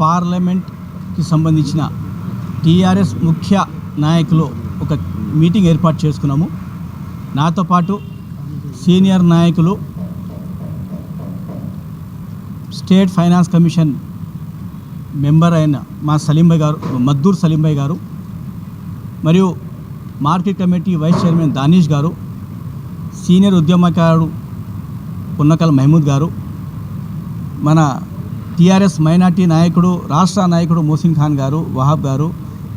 పార్లమెంట్కి సంబంధించిన టీఆర్ఎస్ ముఖ్య నాయకులు ఒక మీటింగ్ ఏర్పాటు చేసుకున్నాము. నాతో పాటు సీనియర్ నాయకులు స్టేట్ ఫైనాన్స్ కమిషన్ మెంబర్ అయిన మా సలీంబాయ్ గారు మద్దూర్ సలీంబాయ్ గారు మరియు market committee vice chairman Danish గారు సీనియర్ ఉద్యమకారుడు పున్నకల్ మహమూద్ గారు మన టీఆర్ఎస్ మైనార్టీ నాయకుడు రాష్ట్ర నాయకుడు మోసిన్ ఖాన్ గారు వహాబ్ గారు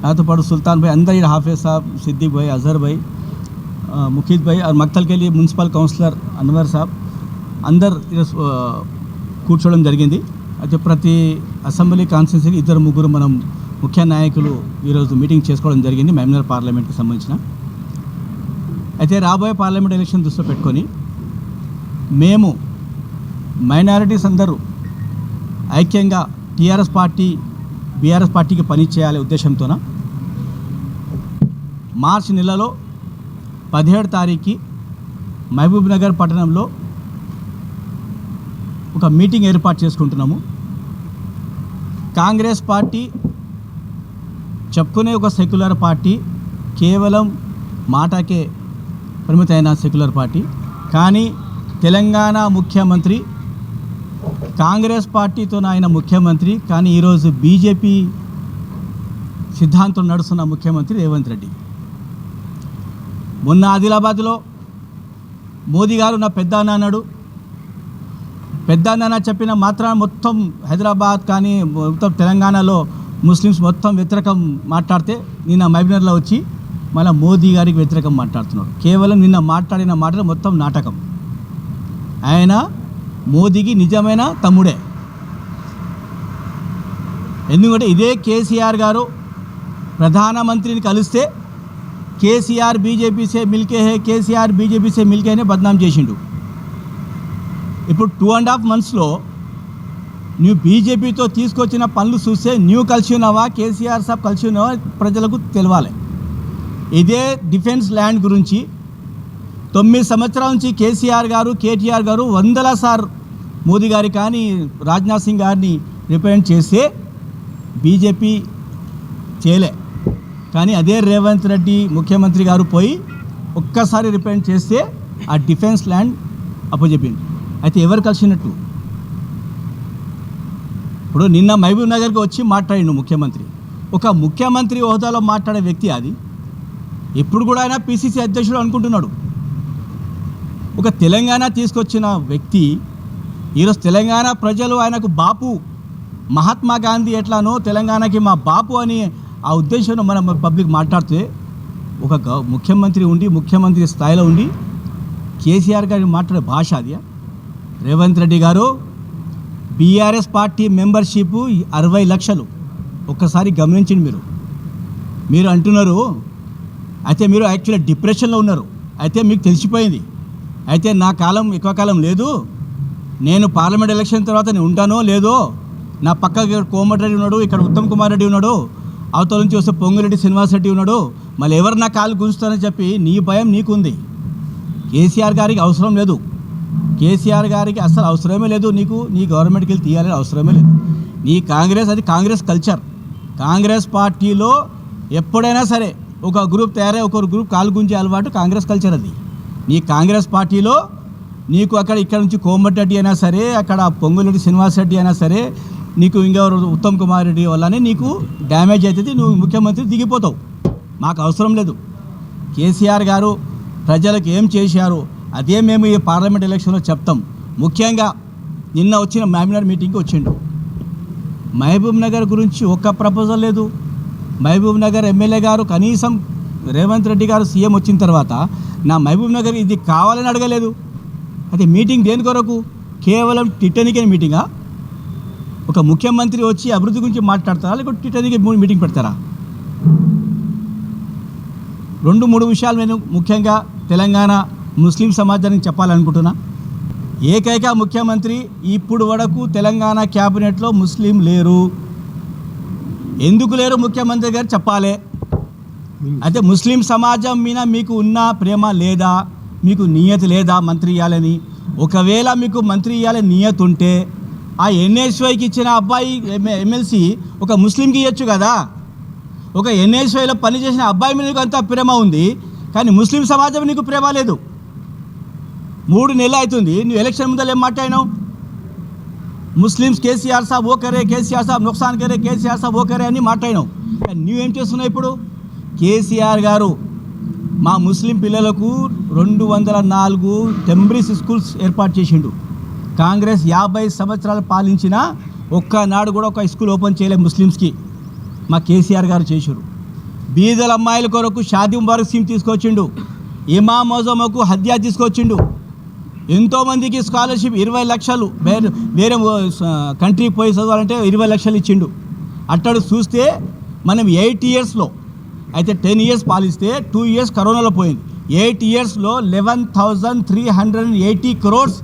నాతో పాటు సుల్తాన్ భాయ్ అందరి హాఫీజ్ సాబ్ సిద్దిక్ భాయ్ అజహర్ భాయ్ ఆ, ముఖీద్ భాయ్ और మున్సిపల్ కౌన్సిలర్ అన్వర్ సాబ్ అందరు కూర్చోవడం జరిగింది. అయితే ప్రతి అసెంబ్లీ కాన్స్టిట్యూన్సీకి ఇద్దరు ముగ్గురు మనం ముఖ్య నాయకులు ఈరోజు మీటింగ్ చేసుకోవడం జరిగింది మహమూద్ పార్లమెంట్కి సంబంధించిన. అయితే రాబోయే పార్లమెంట్ ఎలక్షన్ దృష్టిలో పెట్టుకొని మేము మైనారిటీస్ అందరూ ఐక్యంగా టీఆర్ఎస్ పార్టీ బీఆర్ఎస్ పార్టీకి పని చేయాలనే ఉద్దేశంతోన? మార్చి నెలలో పదిహేడు తారీఖుకి మహబూబ్ నగర్ పట్టణంలో ఒక మీటింగ్ ఏర్పాటు చేసుకుంటున్నాము. కాంగ్రెస్ పార్టీ చెప్పుకునే ఒక సెక్యులర్ పార్టీ కేవలం మాటకే పరిమితమైన సెక్యులర్ పార్టీ. కానీ తెలంగాణ ముఖ్యమంత్రి కాంగ్రెస్ పార్టీతో ఆయన ముఖ్యమంత్రి కానీ ఈరోజు బీజేపీ సిద్ధాంతం నడుస్తున్న ముఖ్యమంత్రి రేవంత్ రెడ్డి. మొన్న ఆదిలాబాద్లో మోదీ గారు నా పెద్ద అన్నాడు. పెద్ద అన్న చెప్పిన మాత్రం మొత్తం హైదరాబాద్ కానీ మొత్తం తెలంగాణలో ముస్లిమ్స్ మొత్తం వ్యతిరేకం మాట్లాడితే నిన్న మైబినర్లో వచ్చి మళ్ళీ మోదీ గారికి వ్యతిరేకం మాట్లాడుతున్నాడు. కేవలం నిన్న మాట్లాడిన మాటలు మొత్తం నాటకం. ఆయన మోదీకి నిజమైన తమ్ముడే. ఎందుకంటే ఇదే కేసీఆర్ గారు ప్రధానమంత్రిని కలిస్తే కేసీఆర్ బీజేపీసే మిల్కే హే కేసీఆర్ బీజేపీసే మిల్కే అనే బద్నాం చేసిండు. ఇప్పుడు టూ అండ్ హాఫ్ మంత్స్లో నువ్వు బీజేపీతో తీసుకొచ్చిన పనులు చూస్తే న్యూ కలిసి ఉన్నావా కేసీఆర్ సాబ్ కలిసి ఉన్నావా ప్రజలకు తెలవాలి. ఇదే డిఫెన్స్ ల్యాండ్ గురించి తొమ్మిది సంవత్సరాల నుంచి కేసీఆర్ గారు కేటీఆర్ గారు వందల సార్ మోదీ గారి కానీ రాజ్నాథ్ సింగ్ గారిని రిప్రజెంట్ చేస్తే బీజేపీ చేయలే. కానీ అదే రేవంత్ రెడ్డి ముఖ్యమంత్రి గారు పోయి ఒక్కసారి రిప్రజెంట్ చేస్తే ఆ డిఫెన్స్ ల్యాండ్ అప్పచెప్పింది అయితే ఎవరు కలిసినట్టు? ఇప్పుడు నిన్న మహబూబ్ నగర్కి వచ్చి మాట్లాడిండు ముఖ్యమంత్రి. ఒక ముఖ్యమంత్రి హోదాలో మాట్లాడే వ్యక్తి అది. ఇప్పుడు కూడా ఆయన పిసిసి అధ్యక్షుడు అనుకుంటున్నాడు. ఒక తెలంగాణ తీసుకొచ్చిన వ్యక్తి ఈరోజు తెలంగాణ ప్రజలు ఆయనకు బాపు. మహాత్మా గాంధీ ఎట్లానో తెలంగాణకి మా బాపు అని ఆ ఉద్దేశంలో మనం పబ్లిక్ మాట్లాడితే ఒక ముఖ్యమంత్రి ఉండి ముఖ్యమంత్రి స్థాయిలో ఉండి కేసీఆర్ గారి మాట్లాడే భాష అది. రేవంత్ రెడ్డి గారు బీఆర్ఎస్ పార్టీ మెంబర్షిప్ అరవై లక్షలు. ఒక్కసారి గమనించండి మీరు. మీరు అంటున్నారు అయితే మీరు యాక్చువల్లీ డిప్రెషన్లో ఉన్నారు. అయితే మీకు తెలిసిపోయింది. అయితే నా కాలం ఎక్కువ కాలం లేదు. నేను పార్లమెంట్ ఎలక్షన్ తర్వాత నేను ఉంటానో లేదో నా పక్క కోమటిరెడ్డి ఉన్నాడు ఇక్కడ ఉత్తమ్ కుమార్ రెడ్డి ఉన్నాడు అవతల నుంచి వస్తే పొంగిరెడ్డి శ్రీనివాస్ రెడ్డి ఉన్నాడు మళ్ళీ ఎవరు నా కాలు గుంజుతారని చెప్పి నీ భయం నీకుంది. కేసీఆర్ గారికి అవసరం లేదు. కేసీఆర్ గారికి అసలు అవసరమే లేదు నీకు నీ గవర్నమెంట్కి వెళ్ళి తీయాలని అవసరమే లేదు. నీ కాంగ్రెస్ అది కాంగ్రెస్ కల్చర్. కాంగ్రెస్ పార్టీలో ఎప్పుడైనా సరే ఒక గ్రూప్ తయారై ఒకరు గ్రూప్ కాలు గుంజే అలవాటు కాంగ్రెస్ కల్చర్ అది. నీ కాంగ్రెస్ పార్టీలో నీకు అక్కడ ఇక్కడ నుంచి కోమటిరెడ్డి అయినా సరే అక్కడ పొంగులరెడ్డి శ్రీనివాస్ రెడ్డి అయినా సరే నీకు ఇంకెవరు ఉత్తమ్ కుమార్ రెడ్డి వల్లనే నీకు డ్యామేజ్ అవుతుంది నువ్వు ముఖ్యమంత్రి దిగిపోతావు. మాకు అవసరం లేదు. కేసీఆర్ గారు ప్రజలకు ఏం చేశారు అదే మేము ఈ పార్లమెంట్ ఎలక్షన్లో చెప్తాం. ముఖ్యంగా నిన్న వచ్చిన మామినార్ మీటింగ్కి వచ్చిండు. మహబూబ్ నగర్ గురించి ఒక్క ప్రపోజల్ లేదు. మహబూబ్ నగర్ ఎమ్మెల్యే గారు కనీసం రేవంత్ రెడ్డి గారు సీఎం వచ్చిన తర్వాత నా మహబూబ్ నగర్ ఇది కావాలని అడగలేదు. అయితే మీటింగ్ దేని కొరకు? కేవలం టిటనికల్ మీటింగా? ఒక ముఖ్యమంత్రి వచ్చి అభివృద్ధి గురించి మాట్లాడతారా? లేకపోతే టిటనిక్ మీటింగ్ పెడతారా? రెండు మూడు విషయాలు నేను ముఖ్యంగా తెలంగాణ ముస్లిం సమాజానికి చెప్పాలనుకుంటున్నా. ఏకైక ముఖ్యమంత్రి ఇప్పుడు వరకు తెలంగాణ క్యాబినెట్లో ముస్లిం లేరు. ఎందుకు లేరు ముఖ్యమంత్రి గారు చెప్పాలి. అయితే ముస్లిం సమాజం మీద మీకు ఉన్న ప్రేమ లేదా? మీకు నియతి లేదా మంత్రి ఇవ్వాలని ఒకవేళ మీకు మంత్రి ఇవ్వాలని నియతి ఉంటే ఆ ఎన్ఎస్వైకి ఇచ్చిన అబ్బాయి ఎమ్మెల్సీ ఒక ముస్లింకి ఇవ్వచ్చు కదా. ఒక ఎన్ఎస్వైలో పనిచేసిన అబ్బాయి మీద నీకు అంత ప్రేమ ఉంది కానీ ముస్లిం సమాజం నీకు ప్రేమ లేదు. మూడు నెలలు అవుతుంది నువ్వు ఎలక్షన్ ముందర ఏం మాట్లాడినావు? ముస్లిమ్స్ కేసీఆర్ సాబ్ ఓ కరే కేసీఆర్ సాబ్ నుక్సాన్ కరే కేసీఆర్ సాబ్ ఓ కరే అని మాట్లాడినావు. కానీ నువ్వేం చేస్తున్నావు ఇప్పుడు? కేసీఆర్ గారు మా ముస్లిం పిల్లలకు రెండు వందల నాలుగు టెంబ్రిస్ స్కూల్స్ ఏర్పాటు చేసిండు. కాంగ్రెస్ యాభై సంవత్సరాలు పాలించిన ఒక్కనాడు కూడా ఒక స్కూల్ ఓపెన్ చేయలేదు ముస్లిమ్స్కి. మా కేసీఆర్ గారు చేశారు బీదల అమ్మాయిల కొరకు షాదీ ముబారక్ స్కీమ్ తీసుకొచ్చిండు. ఇమా మోజమ్మకు తీసుకొచ్చిండు. ఎంతోమందికి స్కాలర్షిప్ ఇరవై లక్షలు వేరే వేరే కంట్రీకి పోయి చదవాలంటే ఇరవై లక్షలు ఇచ్చిండు. అట్టడు చూస్తే మనం ఎయిట్ ఇయర్స్లో అయితే టెన్ ఇయర్స్ పాలిస్తే టూ ఇయర్స్ కరోనాలో పోయింది. ఎయిట్ ఇయర్స్లో eleven thousand three hundred and eighty crores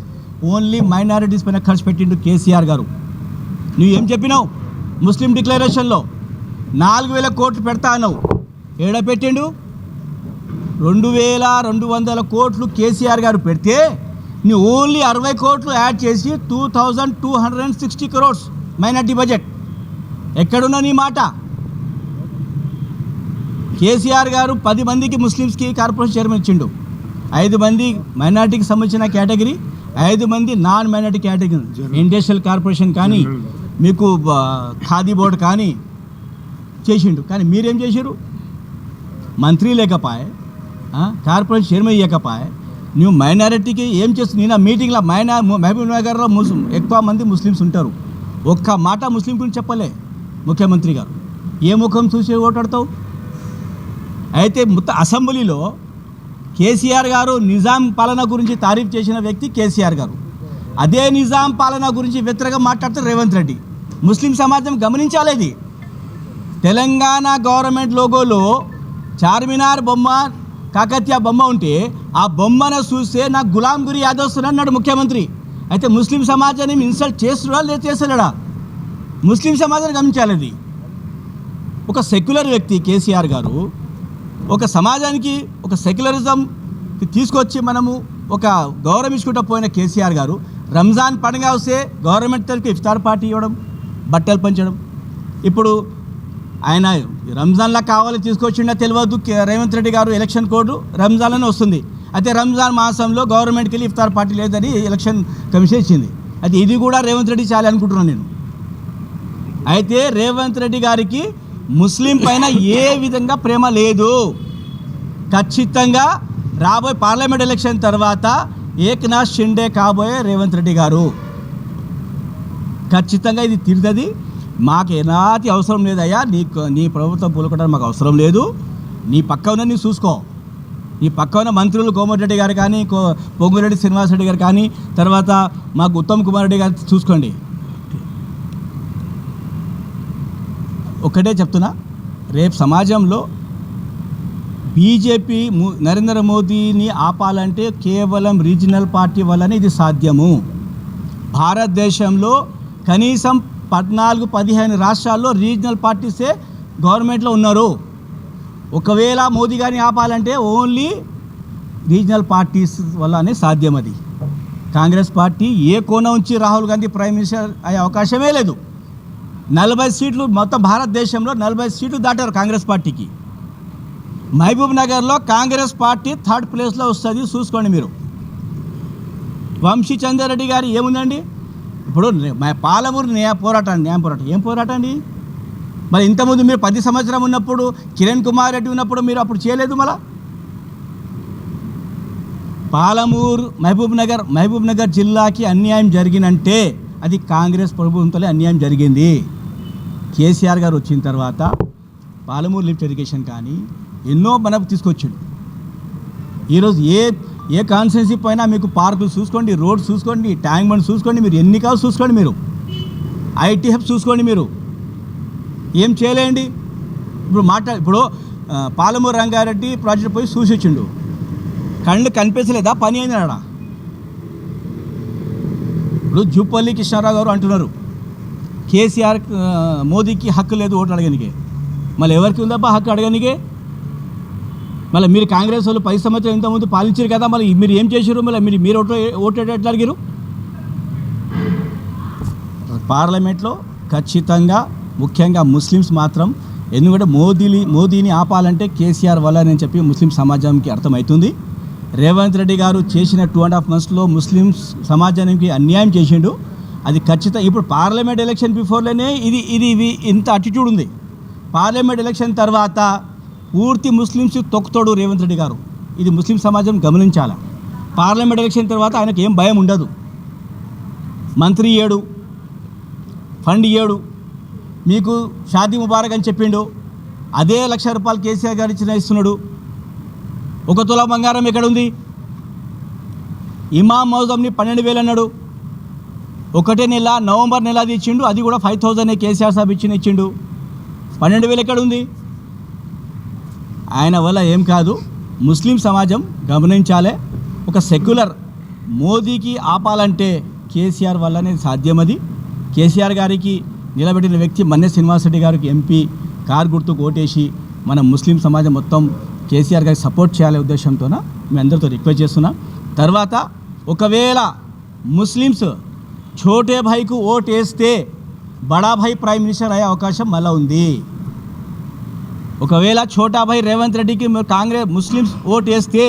only minorities పైన ఖర్చు పెట్టిండు కేసీఆర్ గారు. నువ్వు ఏం చెప్పినావు? ముస్లిం డిక్లరేషన్లో నాలుగు వేల కోట్లు పెడతా అన్నావు. ఏడ పెట్టిండు? రెండు వేల రెండు వందల కోట్లు కేసీఆర్ గారు పెడితే నీ ఓన్లీ అరవై కోట్లు యాడ్ చేసి two thousand two hundred and sixty crores minority budget ఎక్కడున్నా నీ మాట? కేసీఆర్ గారు పది మందికి ముస్లిమ్స్కి కార్పొరేషన్ చైర్మన్ ఇచ్చిండు. ఐదు మంది మైనార్టీకి సంబంధించిన కేటగిరీ ఐదు మంది non minority category industrial corporation కానీ మీకు ఖాదీ బోర్డు కానీ చేసిండు. కానీ మీరేం చేశారు మంత్రి లేకపాయే కార్పొరేషన్ చైర్మన్ ఇవ్వకపాయే నువ్వు మైనారిటీకి ఏం చేస్తుంది నేను ఆ మీటింగ్లో మైనా మహబూబ్ నగర్లో ముస్లిం ఎక్కువ మంది ముస్లిమ్స్ ఉంటారు. ఒక్క మాట ముస్లిం గురించి చెప్పలే ముఖ్యమంత్రి గారు. ఏ ముఖం చూసి ఓటాడతావు అయితే మొత్తం అసెంబ్లీలో కేసీఆర్ గారు నిజాం పాలన గురించి తారీఫ్ చేసిన వ్యక్తి కేసీఆర్ గారు. అదే నిజాం పాలన గురించి వ్యతిరేకంగా మాట్లాడుతారు రేవంత్ రెడ్డి. ముస్లిం సమాజం గమనించాలి తెలంగాణ గవర్నమెంట్ లోగోలో చార్మినార్ బొమ్మ కాకతీయ బొమ్మ ఉంటే ఆ బొమ్మను చూస్తే నాకు గులాం గురి యాదవ్ అన్నాడు ముఖ్యమంత్రి. అయితే ముస్లిం సమాజాన్ని ఇన్సల్ట్ చేస్తున్నా లేదా చేస్తున్నాడా ముస్లిం సమాజాన్ని గమనించాలి అది ఒక సెక్యులర్ వ్యక్తి కేసీఆర్ గారు ఒక సమాజానికి ఒక సెక్యులరిజం తీసుకొచ్చి మనము ఒక గౌరవించుకుంటూ పోయిన కేసీఆర్ గారు రంజాన్ పండుగ వస్తే గవర్నమెంట్ తరఫు ఇఫ్తార్ పార్టీ ఇవ్వడం బట్టలు పంచడం. ఇప్పుడు ఆయన రంజాన్లా కావాలి తీసుకొచ్చిండా తెలియదు రేవంత్ రెడ్డి గారు ఎలక్షన్ కోడ్ రంజాన్లోనే వస్తుంది. అయితే రంజాన్ మాసంలో గవర్నమెంట్కి వెళ్ళి ఇఫ్తార్ పార్టీ లేదని ఎలక్షన్ కమిషన్ ఇచ్చింది. అయితే ఇది కూడా రేవంత్ రెడ్డి చాలి అనుకుంటున్నాను నేను. అయితే రేవంత్ రెడ్డి గారికి ముస్లిం పైన ఏ విధంగా ప్రేమ లేదు. ఖచ్చితంగా రాబోయే పార్లమెంట్ ఎలక్షన్ తర్వాత ఏక్నాథ్ షిండే కాబోయే రేవంత్ రెడ్డి గారు. ఖచ్చితంగా ఇది తిరుగుతుంది మాకు ఎలాంటి అవసరం లేదయ్యా. నీ నీ ప్రభుత్వం పూలుకోవడానికి మాకు అవసరం లేదు. నీ పక్క ఉన్న నీ చూసుకో. నీ పక్క ఉన్న మంత్రులు కోమటిరెడ్డి గారు కానీ కో పొంగురెడ్డి శ్రీనివాసరెడ్డి గారు కానీ తర్వాత మాకు ఉత్తమ్ కుమార్ రెడ్డి గారు చూసుకోండి. ఒకటే చెప్తున్నా. రేపు సమాజంలో బీజేపీ నరేంద్ర మోదీని ఆపాలంటే కేవలం రీజనల్ పార్టీ వల్లనే ఇది సాధ్యము. భారతదేశంలో కనీసం పద్నాలుగు పదిహేను రాష్ట్రాల్లో రీజనల్ పార్టీసే గవర్నమెంట్లో ఉన్నారు. ఒకవేళ మోదీ గారిని ఆపాలంటే ఓన్లీ రీజనల్ పార్టీస్ వల్లనే సాధ్యం అది కాంగ్రెస్ పార్టీ ఏ కోణ ఉంచి రాహుల్ గాంధీ ప్రైమ్ మినిస్టర్ అయ్యే అవకాశమే లేదు. నలభై సీట్లు మొత్తం భారతదేశంలో నలభై సీట్లు దాటారు కాంగ్రెస్ పార్టీకి. మహబూబ్ నగర్లో కాంగ్రెస్ పార్టీ థర్డ్ ప్లేస్లో వస్తుంది చూసుకోండి మీరు. వంశీ చంద్రారెడ్డి గారు ఏముందండి? ఇప్పుడు మా పాలమూరు న్యాయ పోరాటం న్యాయ పోరాటం. ఏం పోరాటం అండి? మరి ఇంతకుముందు మీరు పది సంవత్సరం ఉన్నప్పుడు కిరణ్ కుమార్ రెడ్డి ఉన్నప్పుడు మీరు అప్పుడు చేయలేదు మళ్ళా? పాలమూరు మహబూబ్ నగర్ మహబూబ్ నగర్ జిల్లాకి అన్యాయం జరిగినంటే అది కాంగ్రెస్ ప్రభుత్వంతోనే అన్యాయం జరిగింది. కేసీఆర్ గారు వచ్చిన తర్వాత పాలమూరు లిఫ్ట్ ఇరిగేషన్ కానీ ఎన్నో మనకు తీసుకొచ్చిండు. ఈరోజు ఏ ఏ కాన్స్టిట్యున్సీ పైన మీకు పార్కులు చూసుకోండి రోడ్స్ చూసుకోండి ట్యాంక్ బండ్ చూసుకోండి మీరు ఎన్ని కావాలి చూసుకోండి మీరు? ఐటీ హబ్ చూసుకోండి మీరు. ఏం చేయలేండి? ఇప్పుడు మాట్లా ఇప్పుడు పాలమూరు రంగారెడ్డి ప్రాజెక్ట్ పోయి చూసి వచ్చిండు. కళ్ళు కనిపించలేదా? పని అయింది అడా ఇప్పుడు జూపల్లి కృష్ణారావు గారు అంటున్నారు. కేసీఆర్ మోదీకి హక్కు లేదు ఓటు అడగనికే. మళ్ళీ ఎవరికి ఉందబ్బా హక్కు అడగనికే? మళ్ళీ మీరు కాంగ్రెస్ వాళ్ళు పది సంవత్సరాలు ఇంతకుముందు పాలించారు కదా మళ్ళీ మీరు ఏం చేశారు? మళ్ళీ మీరు మీరు ఓట్లు ఓట్లు ఎట్లా అడిగారు? పార్లమెంట్లో ఖచ్చితంగా ముఖ్యంగా ముస్లిమ్స్ మాత్రం ఎందుకంటే మోదీని మోదీని ఆపాలంటే కేసీఆర్ వల్ల అని చెప్పి ముస్లిం సమాజానికి అర్థమవుతుంది. రేవంత్ రెడ్డి గారు చేసిన టూ అండ్ హాఫ్ మంత్స్లో ముస్లిమ్స్ సమాజానికి అన్యాయం చేసిండు. అది ఖచ్చితంగా ఇప్పుడు పార్లమెంట్ ఎలక్షన్ బిఫోర్లోనే ఇది ఇది ఇది ఇంత అటిట్యూడ్ ఉంది. పార్లమెంట్ ఎలక్షన్ తర్వాత పూర్తి ముస్లిమ్స్ తొక్కుతాడు రేవంత్ రెడ్డి గారు. ఇది ముస్లిం సమాజం గమనించాలి? పార్లమెంట్ ఎలక్షన్ తర్వాత ఆయనకు ఏం భయం ఉండదు. మంత్రి ఏడు ఫండ్ ఏడు మీకు షాదీ ముబారక్ అని చెప్పిండు. అదే లక్ష రూపాయలు కేసీఆర్ గారు ఇచ్చిన ఇస్తున్నాడు. ఒక తులా బంగారం ఎక్కడ ఉంది ఇమా మౌజంని పన్నెండు వేలు అన్నాడు. ఒకటే నెల నవంబర్ నెల అది ఇచ్చిండు అది కూడా ఫైవ్ థౌజండ్ కేసీఆర్ సాబ్ ఇచ్చిన ఇచ్చిండు. పన్నెండు వేలు ఎక్కడ ఉంది ఆయన వల్ల ఏం కాదు ముస్లిం సమాజం గమనించాలే ఒక సెక్యులర్ మోదీకి ఆపాలంటే కేసీఆర్ వల్లనే సాధ్యమది కేసీఆర్ గారికి నిలబెట్టిన వ్యక్తి మన్నె శ్రీనివాసరెడ్డి గారికి ఎంపీ కార్ గుర్తుకు ఓటేసి మన ముస్లిం సమాజం మొత్తం కేసీఆర్ గారికి సపోర్ట్ చేయాలనే ఉద్దేశంతో మీ అందరితో రిక్వెస్ట్ చేస్తున్నా. తర్వాత ఒకవేళ ముస్లిమ్స్ ఛోటే భాయ్కు ఓట్ వేస్తే బడా భాయ్ ప్రైమ్ మినిస్టర్ అయ్యే అవకాశం మళ్ళీ ఉంది. ఒకవేళ ఛోటా భాయ్ రేవంత్ రెడ్డికి మీరు కాంగ్రెస్ ముస్లిమ్స్ ఓట్ వేస్తే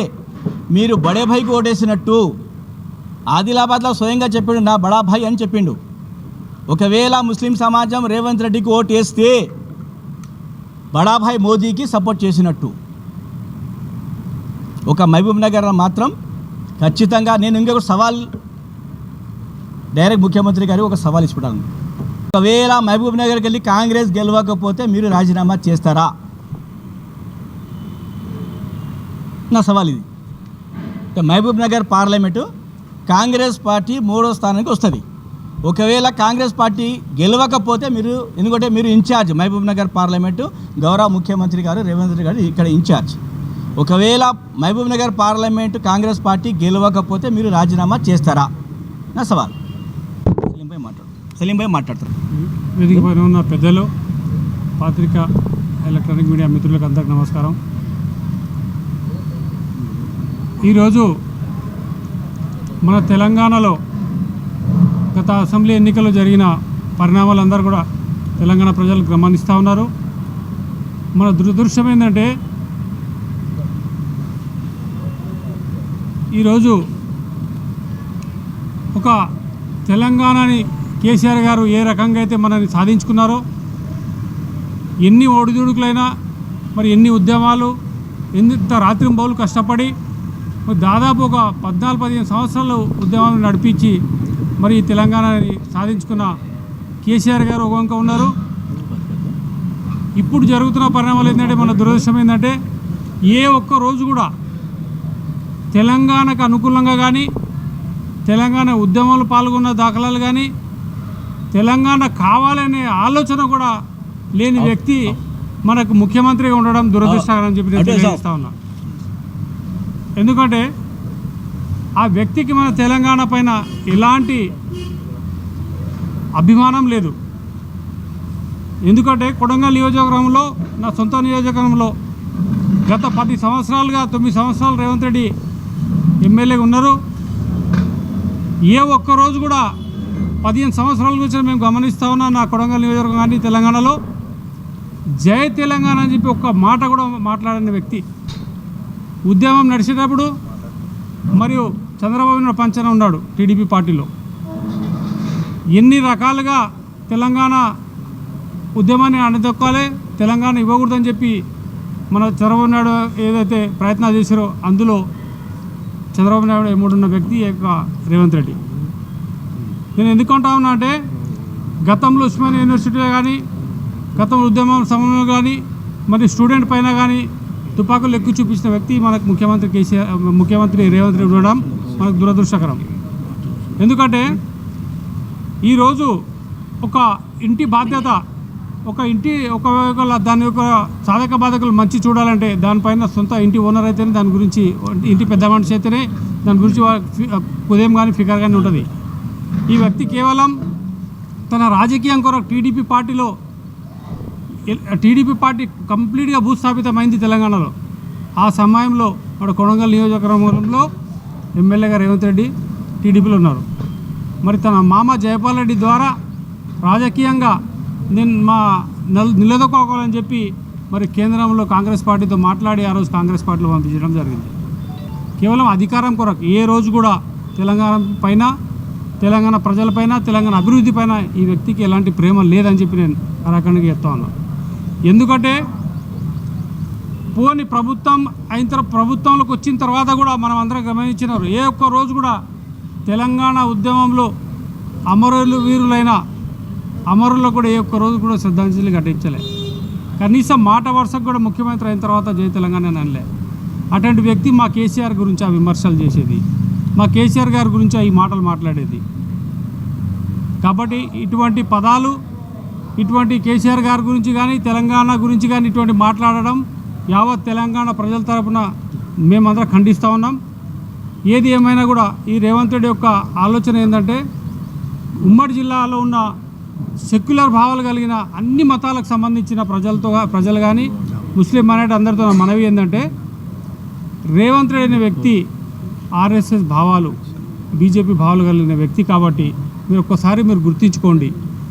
మీరు బడే భాయ్కి ఓటేసినట్టు ఆదిలాబాద్లో స్వయంగా చెప్పిండు నా బడా భాయ్ అని చెప్పిండు. ఒకవేళ ముస్లిం సమాజం రేవంత్ రెడ్డికి ఓటు వేస్తే బడాభాయ్ మోదీకి సపోర్ట్ చేసినట్టు. ఒక మహబూబ్ నగర్ మాత్రం ఖచ్చితంగా నేను ఇంకొక సవాల్ డైరెక్ట్ ముఖ్యమంత్రి గారికి ఒక సవాల్ ఇచ్చుకుంటాను. ఒకవేళ మహబూబ్ నగర్కి వెళ్ళి కాంగ్రెస్ గెలవకపోతే మీరు రాజీనామా చేస్తారా? నా సవాల్ ఇది. మహబూబ్ నగర్ పార్లమెంటు కాంగ్రెస్ పార్టీ మూడో స్థానానికి వస్తుంది. ఒకవేళ కాంగ్రెస్ పార్టీ గెలవకపోతే మీరు ఎందుకంటే మీరు ఇన్ఛార్జ్ మహబూబ్ నగర్ పార్లమెంటు గౌరవ ముఖ్యమంత్రి గారు రేవంత్ రెడ్డి గారు ఇక్కడ ఇన్ఛార్జ్. ఒకవేళ మహబూబ్ నగర్ పార్లమెంటు కాంగ్రెస్ పార్టీ గెలవకపోతే మీరు రాజీనామా చేస్తారా? నా సవాల్. సలీం భాయ్ మాట్లాడు. సలీం భాయ్ మాట్లాడతారు. వేదిక పైన ఉన్న పెద్దలు పాత్రిక ఎలక్ట్రానిక్ మీడియా మిత్రులకు అందరికి నమస్కారం. ఈరోజు మన తెలంగాణలో గత అసెంబ్లీ ఎన్నికలు జరిగిన పరిణామాలు అందరూ కూడా తెలంగాణ ప్రజలు గమనిస్తూ ఉన్నారు. మన దురదృష్టం ఏంటంటే ఈరోజు ఒక తెలంగాణని కేసీఆర్ గారు ఏ రకంగా అయితే మనని సాధించుకున్నారో ఎన్ని ఒడిదుడుకులైనా మరి ఎన్ని ఉద్యమాలు ఎంత రాత్రింబౌలు కష్టపడి మరి దాదాపు ఒక పద్నాలుగు పదిహేను సంవత్సరాలు ఉద్యమాలు నడిపించి మరి ఈ తెలంగాణని సాధించుకున్న కేసీఆర్ గారు ఒక వంక ఉన్నారు. ఇప్పుడు జరుగుతున్న పరిణామాలు ఏంటంటే మన దురదృష్టం ఏంటంటే ఏ ఒక్క రోజు కూడా తెలంగాణకు అనుకూలంగా కానీ తెలంగాణ ఉద్యమంలో పాల్గొన్న దాఖలాలు కానీ తెలంగాణ కావాలనే ఆలోచన కూడా లేని వ్యక్తి మనకు ముఖ్యమంత్రిగా ఉండడం దురదృష్టకరం అని చెప్పి నేను. తెలియజేస్తా ఉన్నా ఎందుకంటే ఆ వ్యక్తికి మన తెలంగాణ పైన ఎలాంటి అభిమానం లేదు ఎందుకంటే కొడంగల్ నియోజకవర్గంలో నా సొంత నియోజకవర్గంలో గత పది సంవత్సరాలుగా తొమ్మిది సంవత్సరాలు రేవంత్ రెడ్డి ఎమ్మెల్యేగా ఉన్నారు. ఏ ఒక్క రోజు కూడా పదిహేను సంవత్సరాల నుంచి మేము గమనిస్తూ ఉన్నాం నా కొడంగల్ నియోజకవర్గం కానీ తెలంగాణలో. జై తెలంగాణ అని చెప్పి ఒక్క మాట కూడా మాట్లాడని వ్యక్తి. ఉద్యమం నడిచేటప్పుడు మరియు చంద్రబాబు నాయుడు పంచన ఉన్నాడు టీడీపీ పార్టీలో. ఎన్ని రకాలుగా తెలంగాణ ఉద్యమాన్ని అణదొక్కాలి తెలంగాణ ఇవ్వకూడదని చెప్పి మన చంద్రబాబు నాయుడు ఏదైతే ప్రయత్నాలు చేశారో అందులో చంద్రబాబు నాయుడు ఎమ్ముడున్న వ్యక్తి యొక్క రేవంత్ రెడ్డి. నేను ఎందుకు అంటా ఉన్నా అంటే గతంలో ఉస్మానియా యూనివర్సిటీలో కానీ గతంలో ఉద్యమం సమయంలో కానీ మరి స్టూడెంట్ పైన కానీ తుపాకులు ఎక్కువ చూపించిన వ్యక్తి మనకు ముఖ్యమంత్రి కేసీఆర్ ముఖ్యమంత్రి రేవంత్ రెడ్డి ఉండడం మనకు దురదృష్టకరం. ఎందుకంటే ఈరోజు ఒక ఇంటి బాధ్యత ఒక ఇంటి ఒక ఒకవేళ దాని యొక్క సాధక బాధకులు మంచి చూడాలంటే దానిపైన సొంత ఇంటి ఓనర్ అయితేనే దాని గురించి ఇంటి పెద్ద మనిషి అయితేనే దాని గురించి ఉదయం కానీ ఫిగర్ కానీ ఉంటుంది. ఈ వ్యక్తి కేవలం తన రాజకీయం కొరకు టీడీపీ పార్టీలో టీడీపీ పార్టీ కంప్లీట్గా భూస్థాపితమైంది తెలంగాణలో. ఆ సమయంలో మన కొడంగల్ నియోజకవర్గంలో ఎమ్మెల్యేగా రేవంత్ రెడ్డి టీడీపీలో ఉన్నారు. మరి తన మామ జయపాల్ రెడ్డి ద్వారా రాజకీయంగా నేను మా నిల నిలదొక్కోవాలని చెప్పి మరి కేంద్రంలో కాంగ్రెస్ పార్టీతో మాట్లాడి ఆ రోజు కాంగ్రెస్ పార్టీలో పంపించడం జరిగింది. కేవలం అధికారం కొరకు ఏ రోజు కూడా తెలంగాణ పైన తెలంగాణ ప్రజలపైన తెలంగాణ అభివృద్ధి పైన ఈ వ్యక్తికి ఎలాంటి ప్రేమ లేదని చెప్పి నేను ఆ రకంగా చెప్తా ఎందుకంటే పోని ప్రభుత్వం అయిన తర్వాత ప్రభుత్వంలోకి వచ్చిన తర్వాత కూడా మనం అందరం గమనించినారు. ఏ ఒక్క రోజు కూడా తెలంగాణ ఉద్యమంలో అమరులు వీరులైన అమరుల్లో కూడా ఏ ఒక్క రోజు కూడా శ్రద్ధాంజలి ఘటించలే. కనీసం మాట వరుసకు కూడా ముఖ్యమంత్రి అయిన తర్వాత జయ తెలంగాణ అనలే. అటువంటి వ్యక్తి మా కేసీఆర్ గురించి ఆ విమర్శలు చేసేది. మా కేసీఆర్ గారి గురించి ఈ మాటలు మాట్లాడేది. కాబట్టి ఇటువంటి పదాలు ఇటువంటి కేసీఆర్ గారి గురించి కానీ తెలంగాణ గురించి కానీ ఇటువంటి మాట్లాడడం యావత్ తెలంగాణ ప్రజల తరపున మేమందరం ఖండిస్తూ ఉన్నాం. ఏది ఏమైనా కూడా ఈ రేవంత్ రెడ్డి యొక్క ఆలోచన ఏంటంటే ఉమ్మడి జిల్లాలో ఉన్న సెక్యులర్ భావాలు కలిగిన అన్ని మతాలకు సంబంధించిన ప్రజలతో ప్రజలు కానీ ముస్లిం అనేటి అందరితో మనవి ఏంటంటే రేవంత్ రెడ్డి అనే వ్యక్తి ఆర్ఎస్ఎస్ భావాలు బీజేపీ భావాలు కలిగిన వ్యక్తి కాబట్టి మీరు ఒక్కసారి మీరు గుర్తించుకోండి.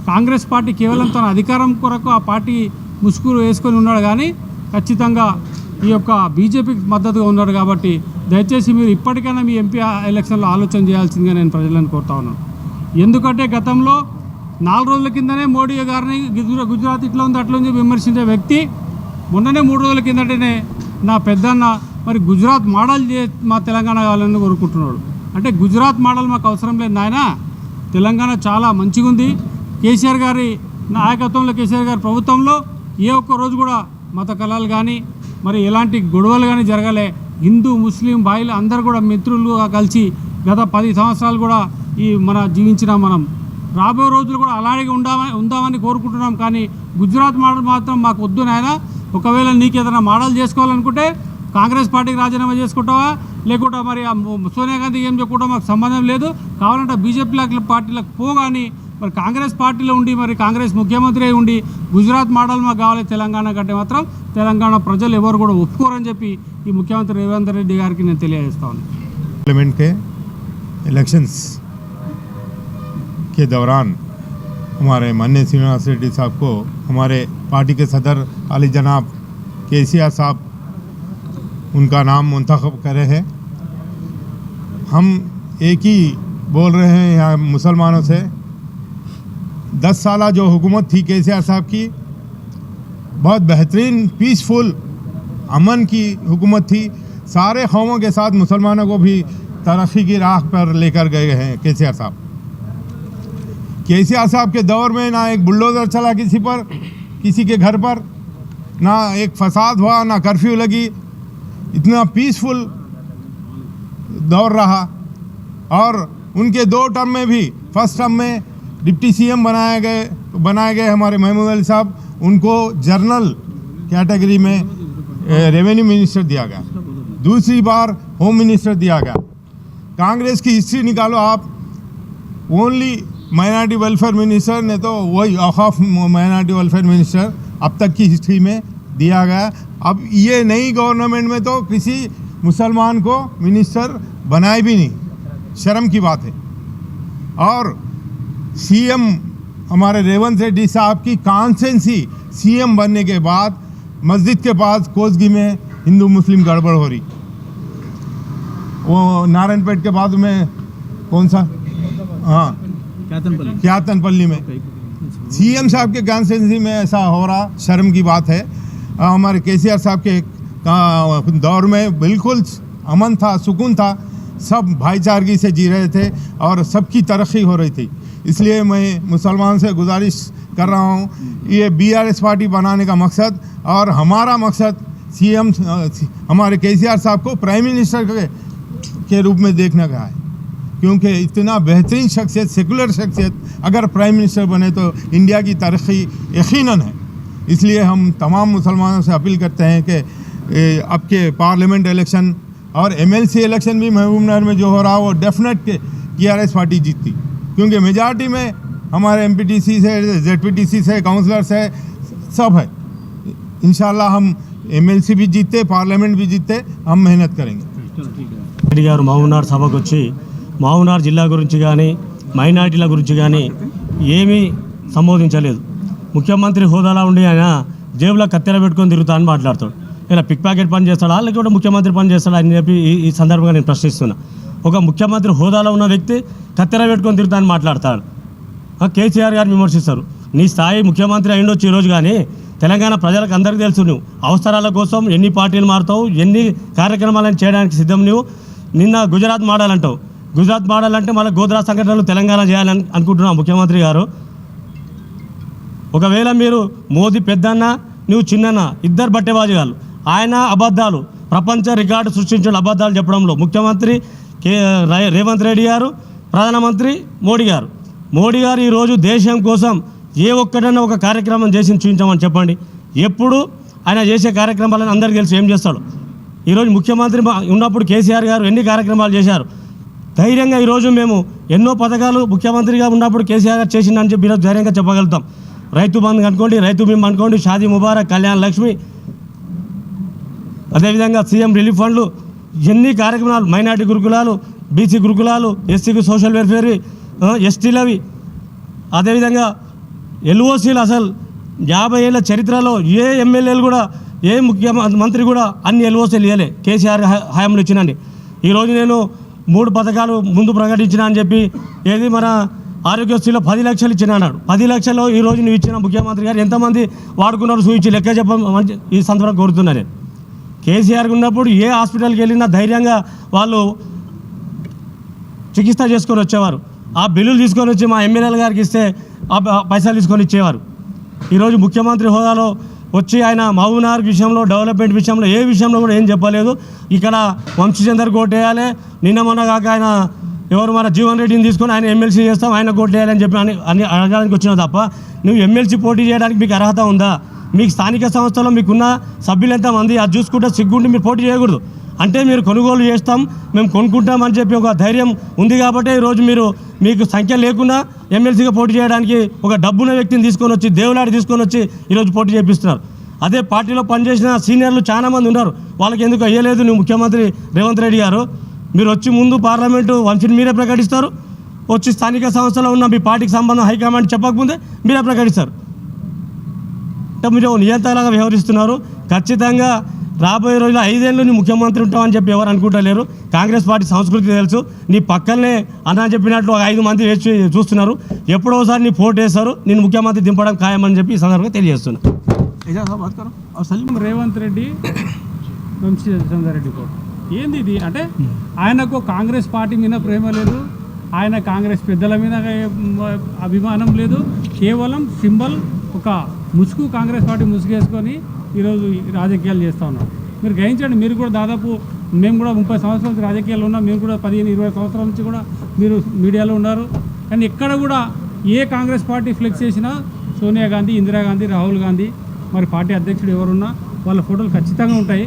కాంగ్రెస్ పార్టీ కేవలం తన అధికారం కొరకు ఆ పార్టీ ముసుగురు వేసుకొని ఉన్నాడు కానీ ఖచ్చితంగా ఈ యొక్క బీజేపీకి మద్దతుగా ఉన్నాడు కాబట్టి దయచేసి మీరు ఇప్పటికైనా మీ ఎంపీ ఎలక్షన్లో ఆలోచన చేయాల్సిందిగా నేను ప్రజలను కోరుతా ఉన్నాను. ఎందుకంటే గతంలో నాలుగు రోజుల కిందనే మోడీ గారిని గుజరా- గుజరాత్ ఇట్లా ఉంది అట్లా ఉంది విమర్శించే వ్యక్తి మొన్ననే మూడు రోజుల కిందటనే నా పెద్దన్న మరి గుజరాత్ మోడల్ చే మా తెలంగాణ కావాలని కోరుకుంటున్నాడు. అంటే గుజరాత్ మోడల్ మాకు అవసరం లేదు నాయన. తెలంగాణ చాలా మంచిగా ఉంది. కేసీఆర్ గారి నాయకత్వంలో కేసీఆర్ గారి ప్రభుత్వంలో ఏ ఒక్క రోజు కూడా మత కళలు కానీ మరి ఎలాంటి గొడవలు కానీ జరగలే. హిందూ ముస్లిం బాయిలు అందరూ కూడా మిత్రులుగా కలిసి గత పది సంవత్సరాలు కూడా ఈ మన జీవించిన మనం రాబోయే రోజులు కూడా అలాగే ఉండామని ఉందామని కోరుకుంటున్నాం. కానీ గుజరాత్ మోడల్ మాత్రం మాకు వద్దు నాయన. ఒకవేళ నీకు ఏదైనా మోడల్ చేసుకోవాలనుకుంటే కాంగ్రెస్ పార్టీకి రాజీనామా చేసుకుంటావా? లేకుంటే మరి సోనియా గాంధీ ఏం చెప్పుకుంటా మాకు సంబంధం లేదు. కావాలంటే బీజేపీ పార్టీలకు పోగాని మరి కాంగ్రెస్ పార్టీలో ఉండి మరి కాంగ్రెస్ ముఖ్యమంత్రి అయి ఉండి గుజరాత్ మోడల్ మాకు కావాలి తెలంగాణ కంటే మాత్రం. తెలంగాణ ప్రజలు ఎవరు కూడా ఒప్పుకోరని చెప్పి ఈ ముఖ్యమంత్రి రేవంత్ రెడ్డి గారికి నేను తెలియజేస్తాను ఎలక్షన్స్. के दौरान हमारे मान्य श्रीनिवास रेड्डी साहब को हमारे पार्टी के सदर अली जनाब के साहब उनका नाम मुंतखब करे हैं। हम एक ही बोल रहे हैं यहाँ मुसलमानों से। दस साल जो हुकूमत थी के साहब की, बहुत बेहतरीन पीसफुल अमन की हुकूमत थी। सारे कौमों के साथ मुसलमानों को भी तरक्की की राह पर लेकर गए हैं के साहब। के साहब के दौर में ना एक बुलडोज़र चला किसी पर, किसी के घर पर, ना एक फसाद हुआ, ना कर्फ्यू लगी। इतना पीसफुल दौर रहा। और उनके दो टर्म में भी फ़र्स्ट टर्म में डिप्टी सीएम बनाए गए बनाए गए हमारे महमूद अली साहब। उनको जर्नल कैटेगरी में रेवेन्यू मिनिस्टर दिया गया। दूसरी बार होम मिनिस्टर दिया गया। कांग्रेस की हिस्ट्री निकालो आप। ओनली माइनॉरिटी वेलफेयर मिनिस्टर ने तो वही औखाफ माइनॉरिटी वेलफेयर मिनिस्टर अब तक की हिस्ट्री में दिया गया। अब ये नई गवर्नमेंट में तो किसी मुसलमान को मिनिस्टर बनाए भी नहीं। शर्म की बात है। और सीएम हमारे रेवंत रेड्डी साहब की कॉन्सेंसी सीएम बनने के बाद मस्जिद के पास कोसगी में हिंदू मुस्लिम गड़बड़ हो रही। वो नारायणपेट के बाद में कौन सा? हाँ। क्यातन पल्ली में। सीएम साहब के कॉन्स्टिटेंसी में ऐसा हो रहा शर्म की बात है। हमारे केसीआर साहब के दौर में बिल्कुल अमन था सुकून था। सब भाईचारगी से जी रहे थे और सबकी तरक्की हो रही थी। इसलिए मैं मुसलमान से गुजारिश कर रहा हूँ ये बीआरएस पार्टी बनाने का मकसद और हमारा मकसद सीएम हमारे केसीआर साहब को प्राइम मिनिस्टर के, के रूप में देखने का है। क्योंकि इतना बेहतरीन शख्सियत सेकुलर शख्सियत अगर प्राइम मिनिस्टर बने तो इंडिया की तरक्की यकीनन है इसलिए हम तमाम मुसलमानों से अपील करते हैं कि ए, अब के पार्लियामेंट इलेक्शन और एमएलसी इलेक्शन भी महबूब नगर में जो हो रहा है वो डेफिनेट के टीआरएस पार्टी जीतती क्योंकि मेजॉरिटी में हमारे एमपीटीसी से जेडपीटीसी से काउंसलर से सब है इंशाल्लाह हम एमएलसी भी जीतते पार्लियामेंट भी जीतते हम मेहनत करेंगे రెడ్డి గారు మహబూబ్నగర్ సభకు వచ్చి మామునార్ జిల్లా గురించి కానీ మైనార్టీల గురించి కానీ ఏమీ సంబోధించలేదు. ముఖ్యమంత్రి హోదాలో ఉండి ఆయన జేబులో కత్తెర పెట్టుకొని తిరుగుతా అని మాట్లాడతాడు. ఇలా పిక్ ప్యాకెట్ పని చేస్తాడా లేకపోతే ముఖ్యమంత్రి పని చేస్తాడా అని చెప్పి ఈ సందర్భంగా నేను ప్రశ్నిస్తున్నా. ఒక ముఖ్యమంత్రి హోదాలో ఉన్న వ్యక్తి కత్తెర పెట్టుకొని తిరుగుతా అని మాట్లాడతాడు. కేసీఆర్ గారు విమర్శిస్తారు. నీ స్థాయి ముఖ్యమంత్రి అయిండొచ్చు ఈరోజు కానీ తెలంగాణ ప్రజలకు అందరికీ తెలుసు నువ్వు. అవసరాల కోసం ఎన్ని పార్టీలు మారుతావు ఎన్ని కార్యక్రమాలను చేయడానికి సిద్ధం నువ్వు నిన్న గుజరాత్ మాడాలంటావు. గుజరాత్ మోడల్ అంటే మళ్ళీ గోద్రా సంఘటనలు తెలంగాణ చేయాలని అనుకుంటున్నాం ముఖ్యమంత్రి గారు. ఒకవేళ మీరు మోదీ పెద్దన్న నువ్వు చిన్నన్న ఇద్దరు బట్టేబాజుగాలు ఆయన అబద్ధాలు ప్రపంచ రికార్డు సృష్టించిన అబద్ధాలు చెప్పడంలో ముఖ్యమంత్రి కే రేవంత్ రెడ్డి గారు ప్రధానమంత్రి మోడీ గారు. మోడీ గారు ఈరోజు దేశం కోసం ఏ ఒక్కటైనా ఒక కార్యక్రమం చేసి చూపించామని చెప్పండి. ఎప్పుడు ఆయన చేసే కార్యక్రమాలను అందరికీ తెలిసి ఏం చేస్తాడు. ఈరోజు ముఖ్యమంత్రి మా- ఉన్నప్పుడు కేసీఆర్ గారు ఎన్ని కార్యక్రమాలు చేశారు. ధైర్యంగా ఈరోజు మేము ఎన్నో పథకాలు ముఖ్యమంత్రిగా ఉన్నప్పుడు కేసీఆర్ గారు చేసిందని చెప్పి ఈరోజు ధైర్యంగా చెప్పగలుగుతాం. రైతు బంధు అనుకోండి రైతు బీమా అనుకోండి షాదీ ముబారక్ కళ్యాణ్ లక్ష్మి. అదేవిధంగా సీఎం రిలీఫ్ ఫండ్లు ఎన్ని కార్యక్రమాలు మైనార్టీ గురుకులాలు బీసీ గురుకులాలు ఎస్సీకి సోషల్ వెల్ఫేర్ ఎస్టీలవి. అదేవిధంగా ఎల్ఓసీలు అసలు యాభై ఏళ్ళ చరిత్రలో ఏ ఎమ్మెల్యేలు కూడా ఏ ముఖ్యమంత్రి కూడా అన్ని ఎల్ఓసీలు ఇవ్వలే కేసీఆర్ హ- హయాంలో ఇచ్చినండి ఈరోజు నేను మూడు పథకాలు ముందు ప్రకటించిన అని చెప్పి ఏది మన ఆరోగ్యశ్రీలో పది లక్షలు ఇచ్చిన అన్నాడు. పది లక్షలు ఈ రోజు నువ్వు ఇచ్చిన ముఖ్యమంత్రి గారు ఎంతమంది వాడుకున్నారు సూచించి లెక్క చెప్పమని ఈ సందర్భంగా కోరుతున్నా నేను కేసీఆర్ ఉన్నప్పుడు ఏ హాస్పిటల్కి వెళ్ళినా ధైర్యంగా వాళ్ళు చికిత్స చేసుకొని వచ్చేవారు. ఆ బిల్లులు తీసుకొని వచ్చి మా ఎమ్మెల్యేల గారికి ఇస్తే ఆ పైసలు తీసుకొని ఇచ్చేవారు. ఈరోజు ముఖ్యమంత్రి హోదాలో వచ్చి ఆయన మహబూబ్నగర్ విషయంలో డెవలప్మెంట్ విషయంలో ఏ విషయంలో కూడా ఏం చెప్పలేదు. ఇక్కడ వంశీచందర్ కోటేయాలి. నిన్న మొన్న కాక ఆయన ఎవరు మన జీవన్ రెడ్డిని తీసుకొని ఆయన ఎమ్మెల్సీ చేస్తాం ఆయన కోటేయాలని చెప్పి అని అని అడగడానికి వచ్చినావు తప్ప నువ్వు ఎమ్మెల్సీ పోటీ చేయడానికి మీకు అర్హత ఉందా? మీకు స్థానిక సంస్థలో మీకున్న సభ్యులు ఎంతమంది? అది చూసుకుంటే సిగ్గుండి మీరు పోటీ చేయకూడదు. అంటే మీరు కొనుగోలు చేస్తాం మేము కొనుక్కుంటామని చెప్పి ఒక ధైర్యం ఉంది కాబట్టి ఈరోజు మీరు మీకు సంఖ్య లేకుండా ఎమ్మెల్సీగా పోటీ చేయడానికి ఒక డబ్బున్న వ్యక్తిని తీసుకొని వచ్చి దేవులాడి తీసుకొని వచ్చి ఈరోజు పోటీ చేపిస్తున్నారు. అదే పార్టీలో పనిచేసిన సీనియర్లు చాలామంది ఉన్నారు. వాళ్ళకి ఎందుకు అయ్యలేదు? నువ్వు ముఖ్యమంత్రి రేవంత్ రెడ్డి గారు. మీరు వచ్చి ముందు పార్లమెంటు వంశీని మీరే ప్రకటిస్తారు. వచ్చి స్థానిక సంస్థలో ఉన్న మీ పార్టీకి సంబంధం హైకమాండ్ చెప్పకముందే మీరే ప్రకటిస్తారు. అంటే మీరు నియంత్రణగా వ్యవహరిస్తున్నారు. ఖచ్చితంగా రాబోయే రోజుల్లో ఐదేళ్ళు నీ ముఖ్యమంత్రి ఉంటావని చెప్పి ఎవరు అనుకుంటలేరు. కాంగ్రెస్ పార్టీ సంస్కృతి తెలుసు. నీ పక్కనే అన్న చెప్పినట్లు ఒక ఐదు మంది వేసి చూస్తున్నారు. ఎప్పుడోసారి నీ పోటీ వేస్తారు నేను ముఖ్యమంత్రి దింపడం ఖాయమని చెప్పి ఈ సందర్భంగా తెలియజేస్తున్నా. రేవంత్ రెడ్డి రెడ్డి ఏంది ఇది? అంటే ఆయనకు కాంగ్రెస్ పార్టీ మీద ప్రేమ లేదు. ఆయన కాంగ్రెస్ పెద్దల మీద అభిమానం లేదు. కేవలం సింబల్ ఒక ముసుగు కాంగ్రెస్ పార్టీ ముసుగేసుకొని ఈరోజు రాజకీయాలు చేస్తూ ఉన్నారు మీరు గ్రహించండి మీరు కూడా దాదాపు మేము కూడా ముప్పై సంవత్సరాల నుంచి రాజకీయాల్లో ఉన్నాం మేము కూడా పదిహేను ఇరవై సంవత్సరాల నుంచి కూడా మీరు మీడియాలో ఉన్నారు. కానీ ఎక్కడ కూడా ఏ కాంగ్రెస్ పార్టీ ఫ్లెక్స్ చేసినా సోనియా గాంధీ ఇందిరాగాంధీ రాహుల్ గాంధీ మరి పార్టీ అధ్యక్షుడు ఎవరున్నా వాళ్ళ ఫోటోలు ఖచ్చితంగా ఉంటాయి.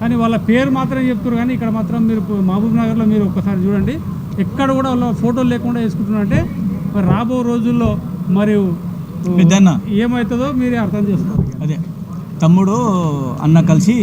కానీ వాళ్ళ పేరు మాత్రం చెప్తారు కానీ ఇక్కడ మాత్రం మీరు మహబూబ్ నగర్లో మీరు ఒక్కసారి చూడండి. ఎక్కడ కూడా వాళ్ళ ఫోటోలు లేకుండా వేసుకుంటున్నారంటే మరి రాబో రోజుల్లో మరియు పెద్దన్న. ఏమవుతుందో మీరే అర్థం చేసుకోవాలి అదే తమ్ముడు అన్న కలిసి